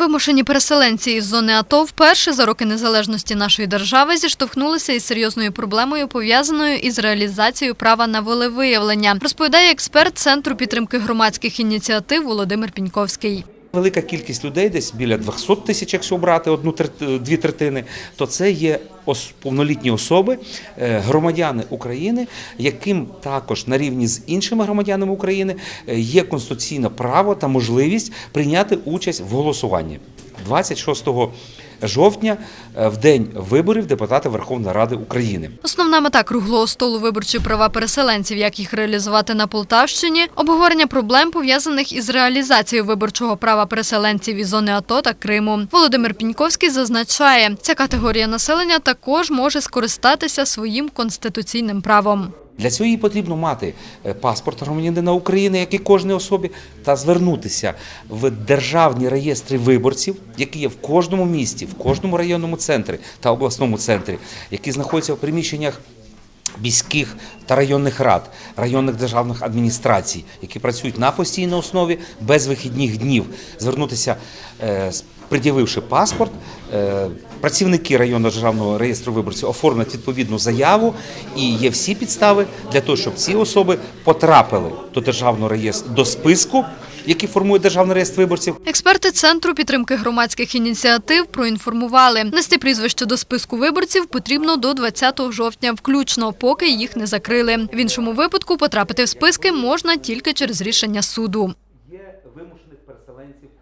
Вимушені переселенці із зони АТО вперше за роки незалежності нашої держави зіштовхнулися із серйозною проблемою, пов'язаною із реалізацією права на волевиявлення, розповідає експерт Центру підтримки громадських ініціатив Володимир Піньковський. Велика кількість людей, десь біля 200 тисяч, якщо брати одну дві третини, то це є повнолітні особи, е, громадяни України, яким також на рівні з іншими громадянами України е, є конституційне право та можливість прийняти участь в голосуванні. 26 жовтня, е, в день виборів депутати Верховної Ради України. Основна мета круглого столу виборчі права переселенців, як їх реалізувати на Полтавщині, обговорення проблем пов'язаних із реалізацією виборчого права переселенців із зони АТО та Криму. Володимир Піньковський зазначає, ця категорія населення також може скористатися своїм конституційним правом. Для цього їй потрібно мати е, паспорт громадянина України, як і кожній особі, та звернутися в державні реєстри виборців, які є в кожному місті, в кожному районному центрі та обласному центрі, які знаходяться в приміщеннях. Міських та районних рад, районних державних адміністрацій, які працюють на постійній основі без вихідних днів, звернутися, е, пред'явивши паспорт, е, працівники районного державного реєстру виборців оформлять відповідну заяву, і є всі підстави для того, щоб ці особи потрапили до державного реєстру до списку, який формують державний реєстр виборців. Експерти Центру підтримки громадських ініціатив проінформували, нести прізвище до списку виборців потрібно до 20 жовтня включно, поки їх не закрили. В іншому випадку потрапити в списки можна тільки через рішення суду. Є вимушені